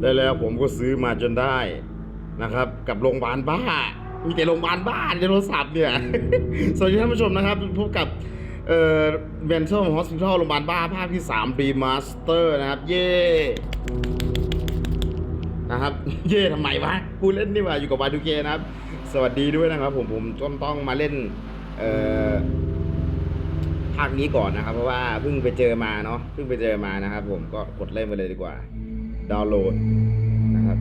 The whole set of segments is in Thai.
แล้วแล้วผมก็ซื้อมาจนได้นะครับ กับโรงพยาบาลบ้า มีแต่โรงพยาบาลบ้าในโทรศัพท์เนี่ย สวัสดีท่านผู้ชมนะครับพบกับเอ่อ Mental Hospital โรงพยาบาลบ้าภาคที่3 Remaster นะครับ เย่นะครับ เย่ทำไมวะกูเล่นนี่หว่าอยู่กับวาดูเกนะครับ สวัสดีด้วยนะครับ ผมผมต้องต้องมาเล่นเอ่อภาคนี้ก่อนนะครับ เพราะว่าเพิ่งไปเจอมาเนาะเพิ่งไปเจอมานะครับ ผมก็กดเล่นไปเลยดีกว่า ดาวน์โหลดนะครับ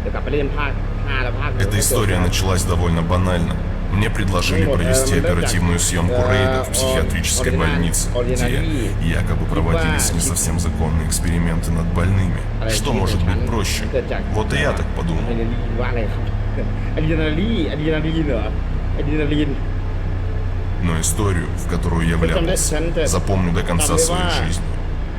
เดี๋ยวกลับไปเล่นภาค5แล้วภาค Эта история началась довольно банально. Мне предложили провести оперативную съемку рейда в психиатрической больнице, где якобы проводились не совсем законные эксперименты над больными. Что может быть проще? Вот и я так อะดรี подумал. นาลีนว่าอะไรครับอะดรีนาลีอะดรีนาลีนเหรออะดรีนาลีน Но историю, в которую я вляпался, запомню до конца своей жизни.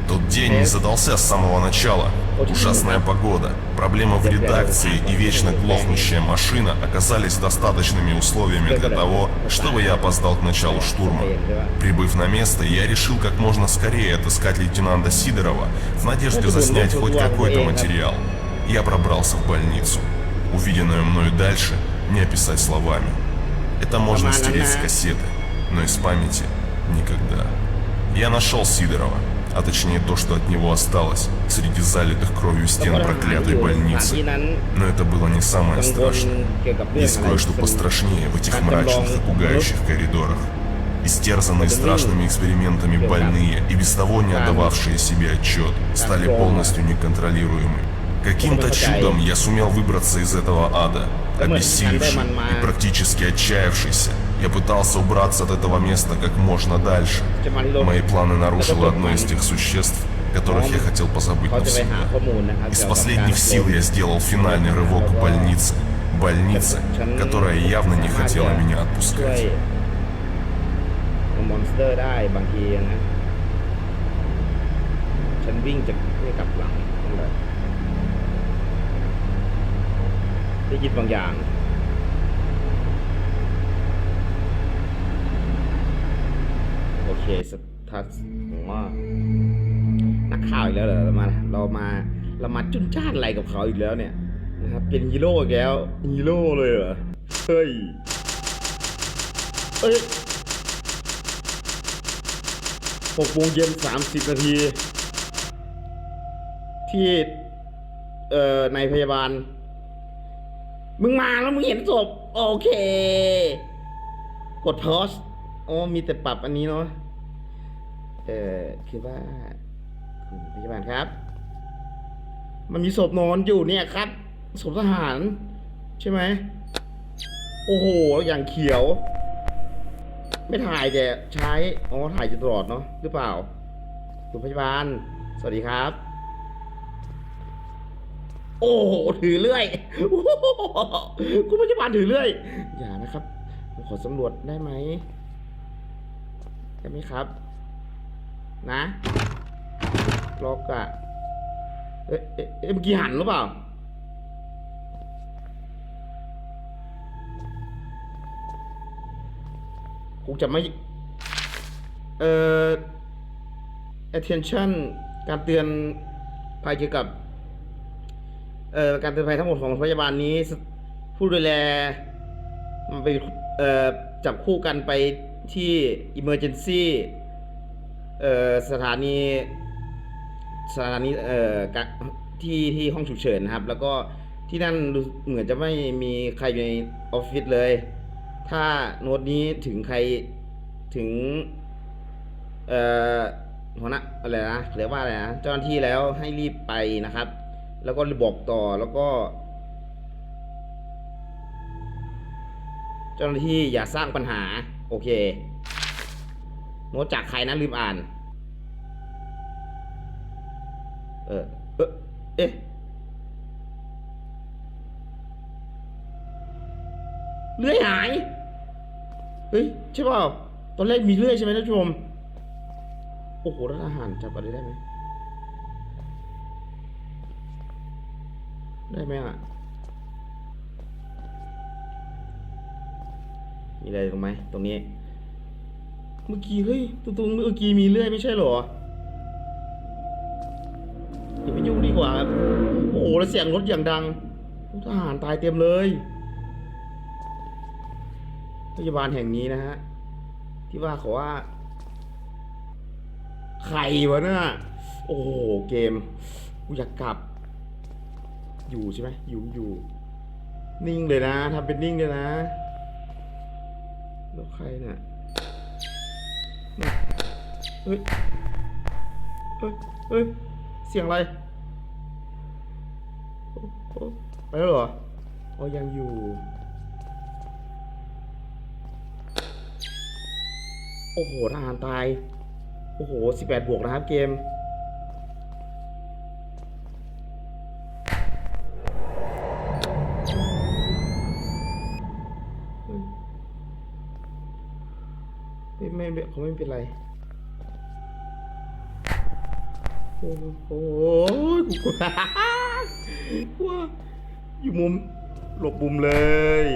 Тот день не задался с самого начала. Ужасная погода, проблема в редакции и вечно глохнущая машина оказались достаточными условиями для того, чтобы я опоздал к началу штурма. Прибыв на место, я решил как можно скорее отыскать лейтенанта Сидорова в надежде заснять хоть какой-то материал. Я пробрался в больницу. Увиденное мною дальше не описать словами. Это можно стереть с кассеты, но из памяти никогда. Я нашел Сидорова, а точнее то, что от него осталось, среди залитых кровью стен проклятой больницы. Но это было не самое страшное. Есть кое-что пострашнее в этих мрачных и пугающих коридорах. Истерзанные страшными экспериментами больные и без того не отдававшие себе отчет стали полностью неконтролируемы. Каким-то чудом я сумел выбраться из этого ада, обессилевший и практически отчаявшийся, я пытался убраться от этого места как можно дальше. จะมาที่รถ Мои планы нарушило одно из тех существ, которых я хотел позабыть เขาจะไปหา навсегда. ข้อมูลนะครับ Из เกี่ยวกับ последних การ сил я сделал финальный рывок к больнице. Больнице, которая явно не хотела меня ช่วย отпускать. มอนสเตอร์ได้บางทีนะ ฉันวิ่งจากนี่กลับหลังนั่นแหละได้ยินบางอย่าง เคสทัสผมว่านักข่าวอีกแล้วเหรอเรามาเรามาเรามาจุนจ้านอะไรกับเขาอีกแล้วเนี่ยนะครับเป็นฮีโร่แล้วฮีโร่เลยเหรอเฮ้ยเอ้ยหกโมงเย็นสามสิบนาที ที่เอ่อในพยาบาล มึงมาแล้วมึงเห็นศพ โอเค กดพอสอ๋อมีแต่ปรับอันนี้เนาะ เอ่อคือว่าคุณพยาบาลครับ มันมีศพนอนอยู่เนี่ยครับศพทหาร ใช่ไหมโอ้โห อย่างเขียว ไม่ถ่ายแต่ใช้ อ๋อ ถ่ายอยู่ตลอดเนาะหรือเปล่า คุณพยาบาล สวัสดีครับ โอ้โห ถือเลื่อย คุณพยาบาลถือเลื่อย อย่านะครับ ผมขอสำรวจได้ไหม ได้ไหมครับ นะล็อกอะเอ๊ะเอ๊ะเมื่อกี้หันหรือเปล่ากูจะไม่ เอ่อ attention การเตือนภัยเกี่ยวกับ เอ่อ การเตือนภัยทั้งหมดของพยาบาลนี้ ผู้ดูแลมันไป เอ่อ จับคู่กันไปที่ emergency เอ่อสถานีสถานีเอ่อที่ที่ห้องฉุกเฉินนะครับ แล้วก็ที่นั่นเหมือนจะไม่มีใครอยู่ในออฟฟิศเลย ถ้าโน้ตนี้ถึงใครถึง เอ่อหัวหน้าอะไรนะเรียกว่าอะไรนะเจ้าหน้าที่แล้วให้รีบไปนะครับ แล้วก็บอกต่อแล้วก็ เจ้าหน้าที่อย่าสร้างปัญหา โอเค โน้ตจากใครนะลืมอ่าน เออเอะเอ๊ะเลื่อยหาย เฮ้ย ใช่เปล่า ตอนแรกมีเลื่อยใช่ไหมท่านผู้ชม โอ้โหร้านอาหารจับอะไรได้ไหม ได้ไหมอะ มีอะไรตรงไหม ตรงนี้ เมื่อกี้เฮ้ยตรงตรงเมื่อกี้มีเลื่อยไม่ใช่เหรออย่าไปยุ่งดีกว่าครับโอ้โหแล้วเสียงรถอย่างดังทหารตายเต็มเลยพยาบาลแห่งนี้นะฮะที่ว่าเขาว่าใครวะเนี่ยโอ้โหเกมกูอยากกลับ อยู่ใช่ไหมอยู่อยู่ นิ่งเลยนะทำเป็นนิ่งเลยนะแล้วใครเนี่ย เฮ้ยเฮ้ยเฮ้ยเสียงอะไรไปแล้วเหรออ๋อยังอยู่ โอ้โหทหารตาย โอ้โห18บแปดบวกนะครับเกม ไม่ไม่ไม่เขาไม่เป็นไร โอ้โหกูกลัวกลัวอยู่มุม หลบมุมเลย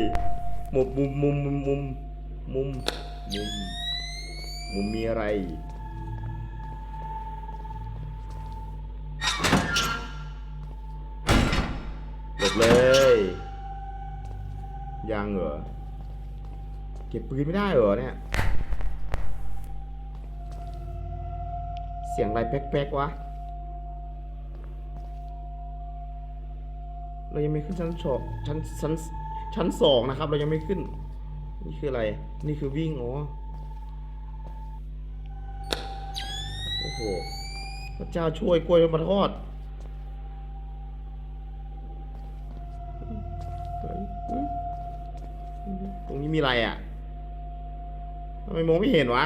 หมบมุมมุมมุมมุมมุมมุมมุมมีอะไร หลบเลย ยังเหรอ เก็บปืนไม่ได้เหรอเนี่ย เสียงอะไรแป๊กๆวะ เรายังไม่ขึ้นชั้นสองชั้นชั้นชั้นสองนะครับ เรายังไม่ขึ้น นี่คืออะไร นี่คือวิ่งอ๋อโอ้โหพระเจ้าช่วยกล้วยมาทอดตรงนี้มีอะไรอะทำไมมองไม่เห็นวะ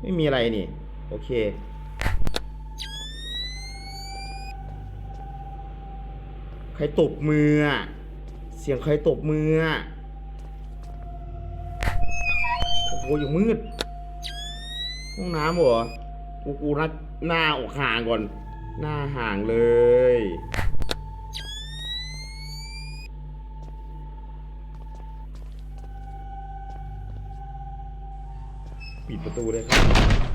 ไม่มีอะไรนี่ โอเค ใครตบมืออะเสียงใครตบมืออะโอ้โหอย่างมืด ห้องน้ำเหรอ กูกูนัดหน้าออกห่างก่อน หน้าห่างเลย ปิดประตูเลยครับ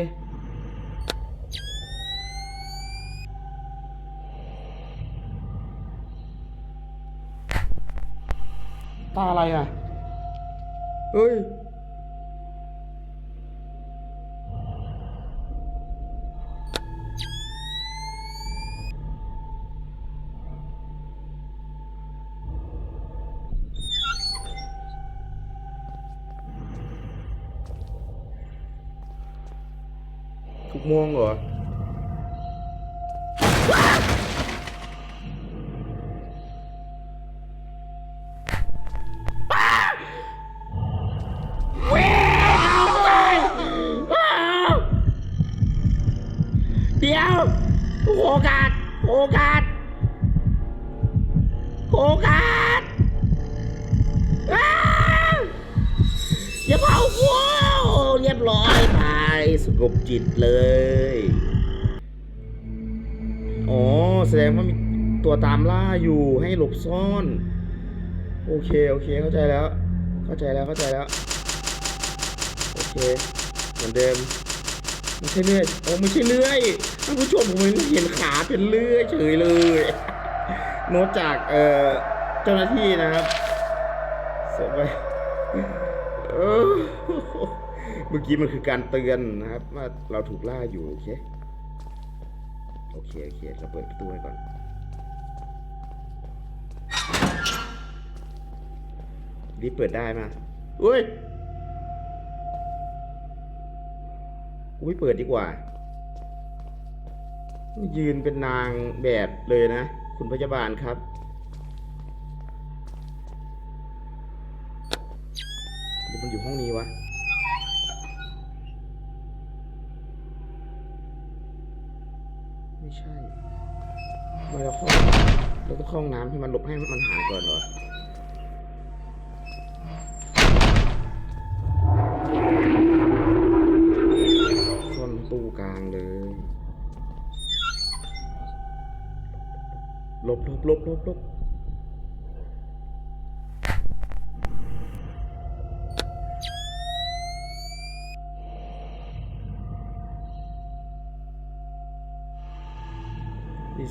ตาอะไรตาอะไรอะ เฮ้ย จิตเลย อ๋อ แสดงว่ามีตัวตามล่าอยู่ให้หลบซ่อน โอเค โอเค เข้าใจแล้ว เข้าใจแล้ว เข้าใจแล้ว โอเค เหมือนเดิม ไม่ใช่เลื่อย โอ้ไม่ใช่เลื่อย ท่านผู้ชมผมเห็นขาเป็นเลื่อยเฉยเลย โน้ตจาก เอ่อ เจ้าหน้าที่นะครับ เสร็จไปเออ เมื่อกี้มันคือการเตือนนะครับ ว่าเราถูกล่าอยู่โอเคโอเคโอเคเราเปิดประตูไว้ก่อน รีบเปิดได้มาอุ้ยกูไม่เปิดดีกว่า ยืนเป็นนางแบบเลยนะ คุณพยาบาลครับหรือมันอยู่ห้องนี้วะ ใช่เวลาเข้งเราต้องเข้าน้ำให้มันลบให้มันหายก่อนเหรอซ่อนตู้กลางเลยลบลบลบลบลบ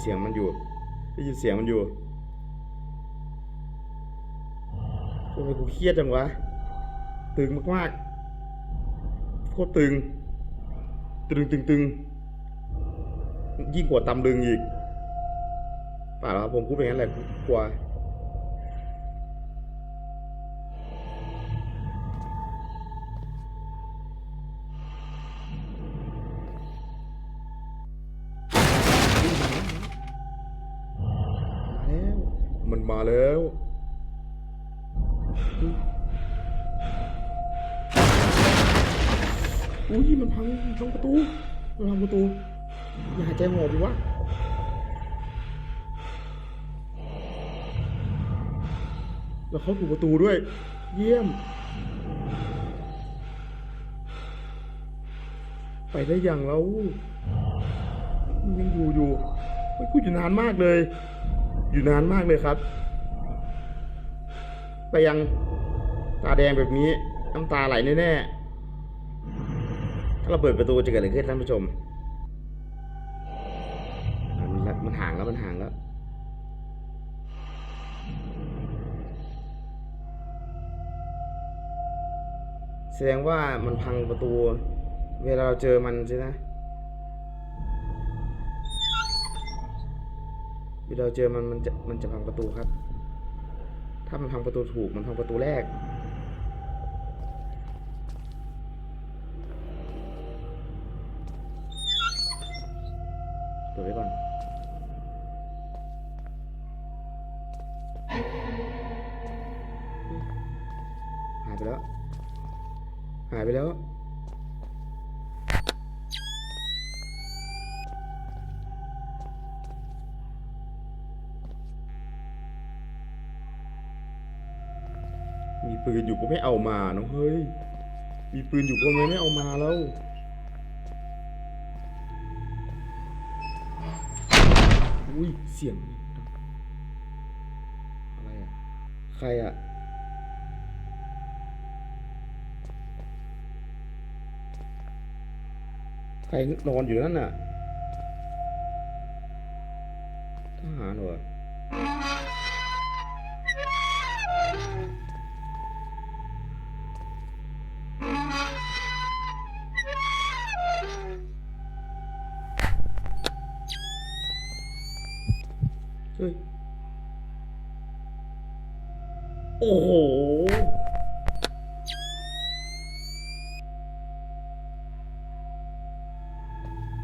เสียงมันอยู่ได้ยินเสียงมันอยู่ทำไมกูเครียดจังวะ ตึงมากๆโคตรตึง ตึงตึงตึงยิ่งกว่าตำลึงอีกเปล่าหรอกครับผมพูดไปงั้นแหละกลัว มันพังประตูอย่าหายใจหอบดิวะแล้วเขาถูกประตูด้วย เยี่ยม ไปได้อย่างแล้วยังอยู่อยู่เฮ้ยกูอยู่นานมากเลย อยู่นานมากเลยครับ ไปยังตาแดงแบบนี้ น้ำตาไหลแน่ๆาเราเปิดประตูจะเกิดอะไรขึ้นท่านผู้ชม มันมันห่างแล้วมันห่างแล้ว แสดงว่ามันพังประตู เวลาเราเจอมันใช่ไหมเวลาเราเจอมันมันจะมันจะพังประตูครับ ถ้ามันพังประตูถูกมันพังประตูแรก มีปืนอยู่ก็ไม่เอามาน้องเฮ้ย มีปืนอยู่ก็ไม่ไม่เอามาแล้วอุ้ยเสียงอะไรอะ ใครอะใครนอนอยู่นั่นน่ะ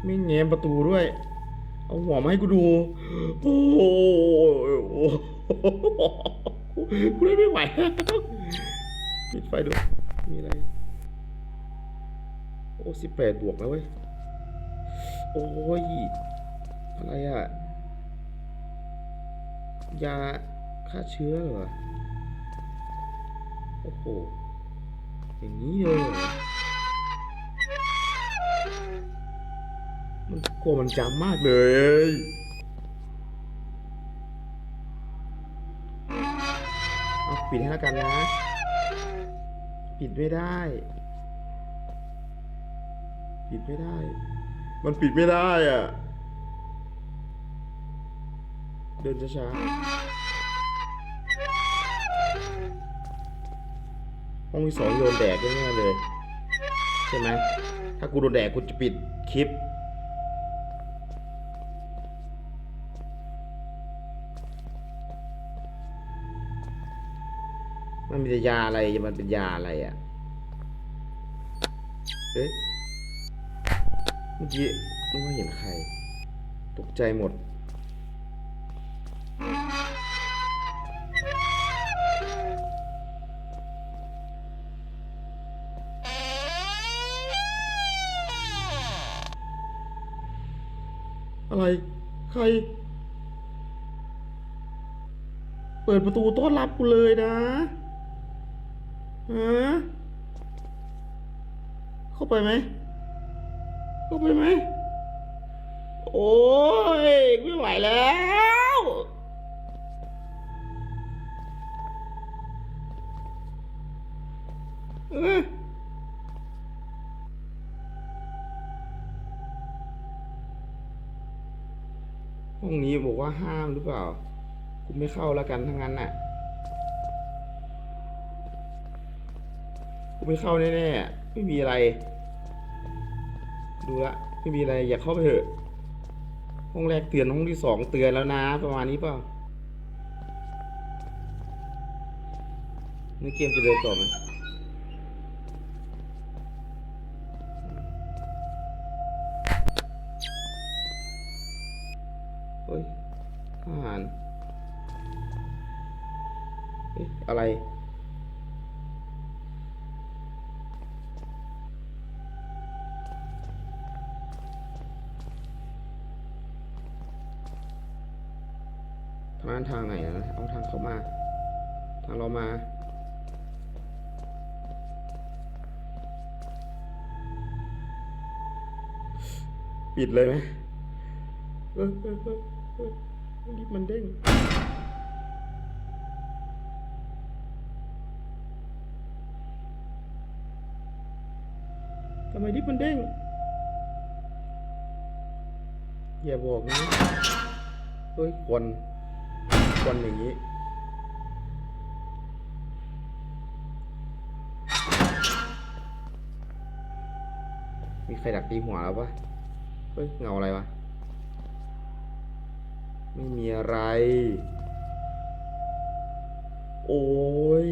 ไม่แง้มประตูด้วย เอาหัวมาให้กูดู โอ้โหกูเล่นไม่ไหวแล้วปิดไฟดู มีอะไร โอ้สิบแปดบวกแล้วเว้ย โอ้ย อะไรอะยาฆ่าเชื้อเหรอ โอ้โห อย่างนี้เลย กลัวมันจำมากเลย เอาปิดให้แล้วกันนะ ปิดไม่ได้ ปิดไม่ได้ มันปิดไม่ได้อะ เดินช้าๆห้องที่สองโดนแดกแน่เลย ใช่ไหมถ้ากูโดนแดกกูจะปิดคลิป มันมีแต่ยาอะไรมันเป็นยาอะไรอะเอ๊ะเมื่อกี้นึกว่าเห็นใคร ตกใจหมด อะไร ใคร เปิดประตูต้อนรับกูเลยนะ เข้าไปไหม เข้าไปไหม โอ้ย ไม่ไหวแล้วห้องนี้บอกว่าห้ามหรือเปล่ากูไม่เข้าแล้วกันทั้งนั้นน่ะ ไม่เข้าแน่ๆ ไม่มีอะไร ดูละ ไม่มีอะไรอย่าเข้าไปเถอะ ห้องแรกเตือนห้องที่สองเตือนแล้วนะ ประมาณนี้เปล่าในเกมจะเดินต่อไหมเฮ้ยทหารเอ๊ะอะไร ทางไหนนะ เอาทางเขามา ทางเรามา ปิดเลยไหมเออเออเออเออลิฟต์มันเด้งทำไมลิฟต์มันเด้ง อย่าบอกนะเฮ้ยควัน ควันอย่างนี้ มีใครดักตีหัวแล้วปะเฮ้ย เงาอะไรวะ ไม่มีอะไร โอ้ย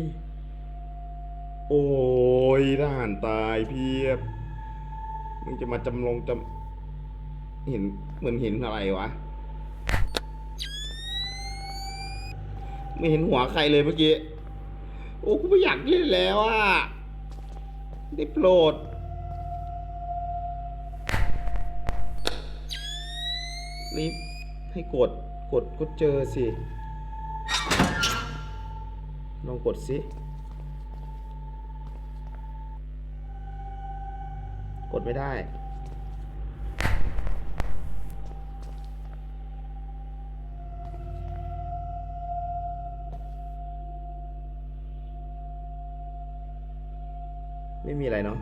โอ้ยทหารตายเพียบ มึงจะมาจำลองจำ เห็นเหมือนเห็นอะไรวะ ไม่เห็นหัวใครเลยเมื่อกี้ โอ้กูไม่อยากเล่นแล้วอะได้โปรด นี่ให้กด กดก็เจอสิ ลองกดสิ กดไม่ได้ ไม่มีอะไรเนาะ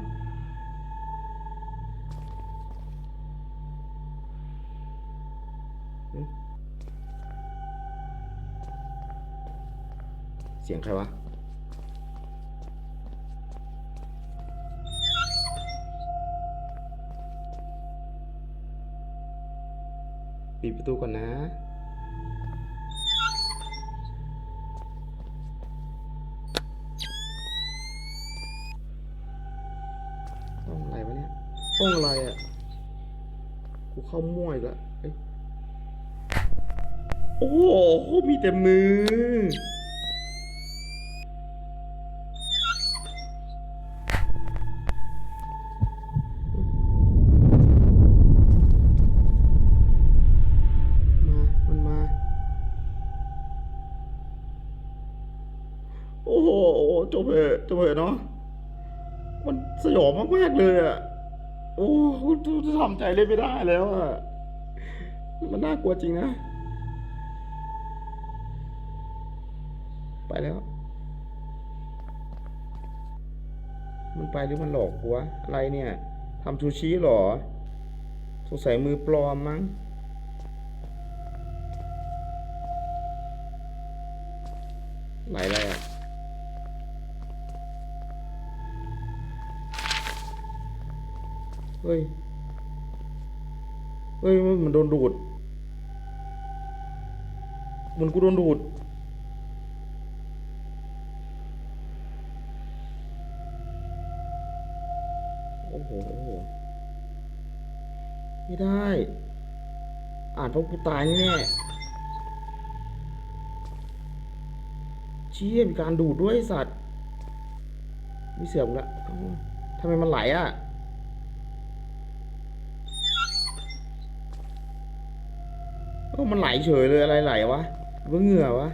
เสียงใครวะ ปิดประตูก่อนนะ ห้องอะไรอะ กูเข้ามั่วอีกแล้วเอ้ยโอ้โห มีแต่มือ มา มันมา โอ้โหจบเถอะจบเถอะเนาะมันสยองมาก ๆ เลยอะ โอ้กูจะทำใจเลยไม่ได้แล้วอะ มันน่ากลัวจริงนะ ไปแล้ว มันไปหรือมันหลอกกูวะ อะไรเนี่ยทำชูชีหรอ สงสัยมือปลอมมั้ง ไหลอะไเฮ้ย เฮ้ยมันโดนดูด มันกูโดนดูด โอ้โห ไม่ได้ อ่านเพราะกูตายแน่เชี่ยมีการดูดด้วยสัตว์ มีเสื่อมละทำไมมันไหลอะ เออมันไหลเฉยเลยอะไรไหลวะหรือว่าเหงื่อวะ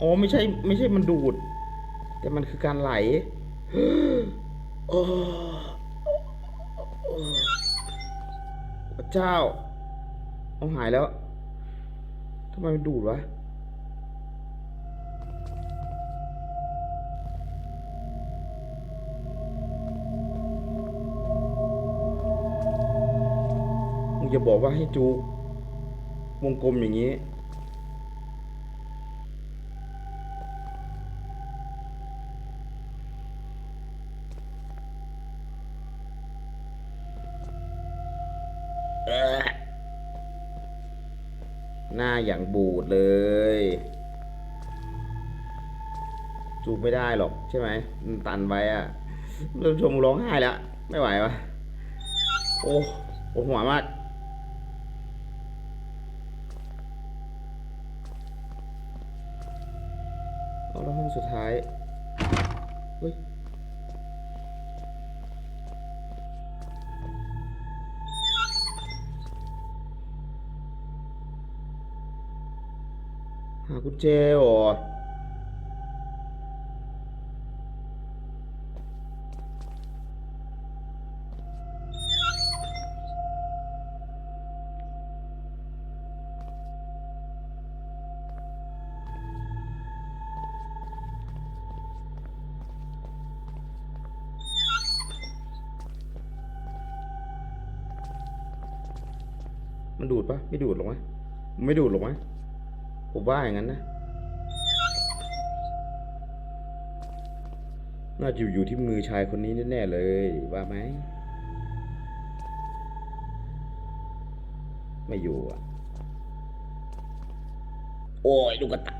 อ๋อไม่ใช่ไม่ใช่มันดูด แต่มันคือการไหลโอ้โอ้พระเจ้าเอาหายแล้วทำไมมันดูดวะ งจะบอกว่าให้จูวงกลมอย่างนี้ หน้าอย่างบูดเลย จูบไม่ได้หรอกใช่ไหม ตันไว้อะเริ่มชมร้องไห้แล้ว ไม่ไหววะโอ้ปวดหัวมาก หากุญแจเหรอมันดูดปะไม่ดูดหรอกมั้ยไม่ดูดหรอกมั้ย ผมว่าอย่างนั้นนะ น่าจะอยู่ที่มือชายคนนี้แน่ๆเลย ว่าไหม ไม่อยู่อะ โอ้ยลูกตา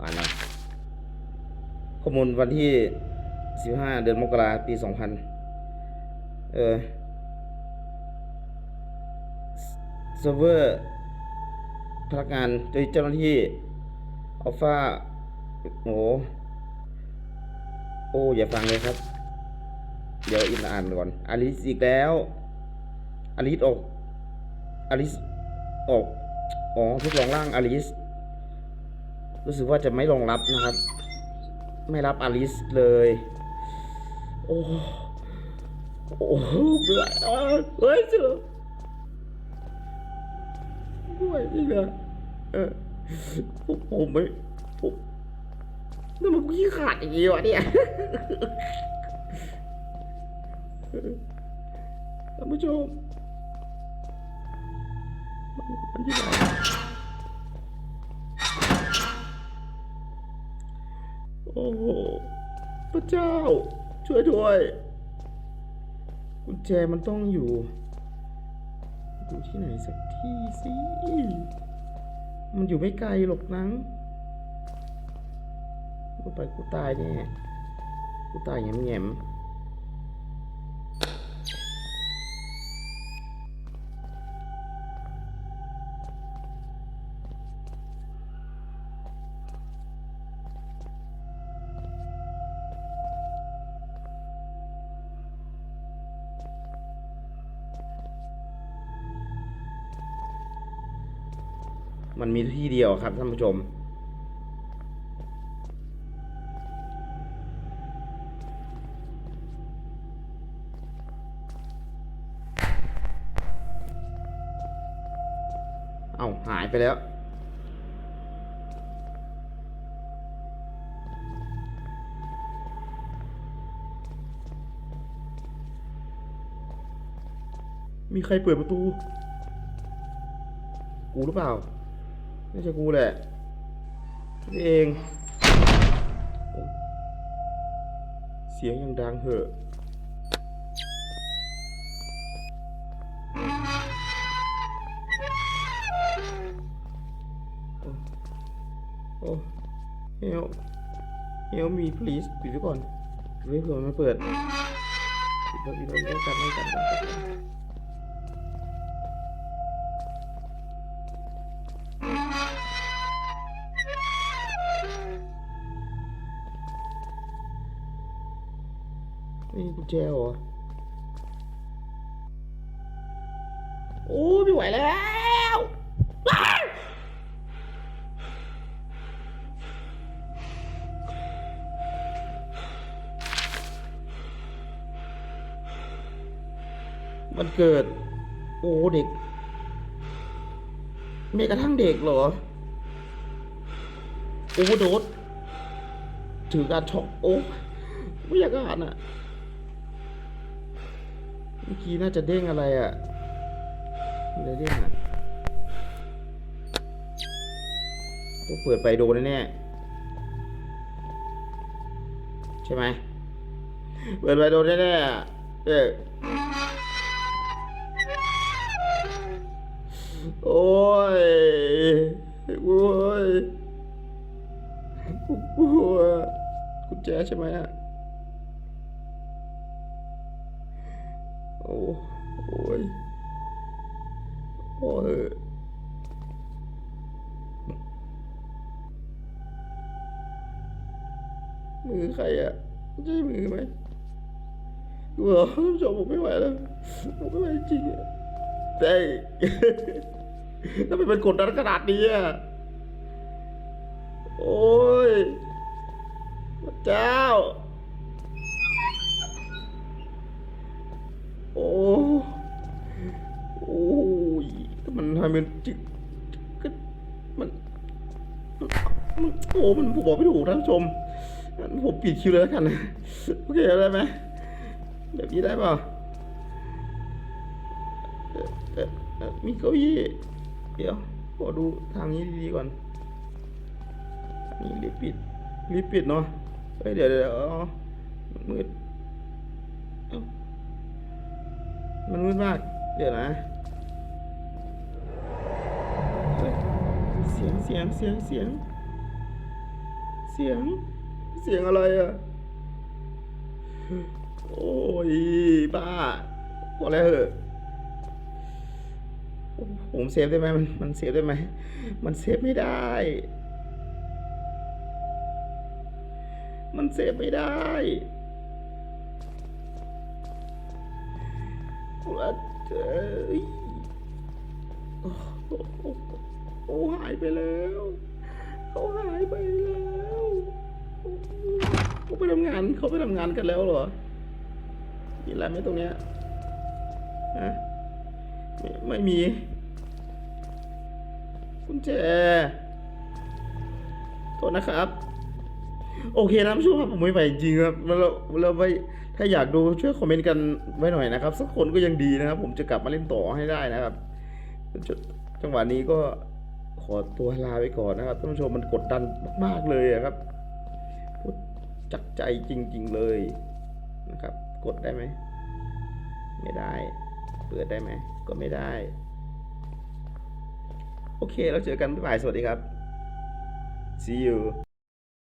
อ่านนะข้อมูลวันที่ 15 เดือนมกราปี 2000 เออ เซิร์ฟเวอร์พนักงานโดยเจ้าหน้าที่อัลฟาโอ้โอ้อย่าฟังเลยครับ เดี๋ยวอินอ่านก่อนอาริสอีกแล้วอาริสออกอาริสออกอ๋อทดลองร่างอาริสรู้สึกว่าจะไม่รองรับนะครับ ไม่รับอาริสเลย โอ้ โอ้โหไม่ไหวอะเฮ้ยเจอ ไม่ไหวจริงอะเออผมผมไม่ผมนี่มันขี้ขาดอย่างงี้วะเนี่ยท่านผู้ชมมันมันที่ไหนโอ้โห พระเจ้า ช่วยด้วย กุญแจมันต้องอยู่ อยู่ที่ไหนสักที่สิมันอยู่ไม่ไกลหรอกนังกูไปกูตายแน่กูตายแง่มแง่ม มีที่เดียวครับท่านผู้ชม เอาหายไปแล้วมีใครเปิดประตู กูหรือเปล่า ไม่ใช่กูแหละนี่เอง เสียงยังดังเหอะโอ้เฮลเฮลมี please ปิดไว้ก่อนปิดไว้เผื่อมันเปิดปิดไว้ปิดไว้ไม่กันไม่กันไม่กัน นี่กุญแจเหรอ โอ้ไม่ไหวแล้วอ้าวมันเกิด โอ้เด็กแม้กระทั่งเด็กเหรอ โอ้โดดถือการช็อกโอ้ไม่อยากอ่านอะ เมื่อกี้น่าจะเด้งอะไรอะ่ะอะไรเด้งอะต้องเปิดไปโดนแน่ใช่ไหมเปิดไปโดนแน่ๆอะเออโอ้ย โอ้ยโอ้ยกุญแจใช่ไหมอะ โอ้ยมือใครอะใช่มือไหมกูเหรอท่านผู้ชมผมไม่ไหวแล้วผมไม่ไหวจริงอะแต่ทำไมเป็นกดดันขนาดนี้อะโอ้ยพระเจ้า โอ้ำไมมันจิกก็มันมันโอ้มันผมบอกไม่ถูกท่านผู้ชมผมปิดคิวเลยแล้วกันโอเคได้ไหมแบบนี้ได้เปล่ามีเก้าอี้เดี๋ยวขอดูทางนี้ดีๆก่อนนนี้รีบปิดรีบปิดเนาะเฮ้ยเดี๋ยวเดี๋ยวมันมืดมันมืดมาก เดี๋ยวนะ เสียงเสียงเสียงเสียง เสียง เสียงอะไรอะ โอ้ยบ้าพอแล้วเหอะผมเซฟได้ไหมมันมันเซฟได้ไหมมันเซฟไม่ได้ มันเซฟไม่ได้ว่า เอ้ยโอ้โหายไปแล้วเขาหายไปแล้วเขาไปทำงานเขาไปทำงานกันแล้วเหรอมีอะไรไหมตรงเนี้ยฮะไม่ไม่มีกุญแจโทษนะครับ โอเคนะผู้ชมครับผมไม่ไหวจริงครับเราเราไปถ้าอยากดูช่วยคอมเมนต์กันไว้หน่อยนะครับ สักคนก็ยังดีนะครับ ผมจะกลับมาเล่นต่อให้ได้นะครับจจังหวะนี้ก็ ขอตัวลาไปก่อนนะครับท่านผู้ชมมันกดดันมากๆเลยครับกดจักใจจริง ๆเลยนะครับ กดได้ไหมไม่ได้ เปิดได้ไหมก็ไม่ได้ โอเคเราเจอกันบ่ายสวัสดีครับ see you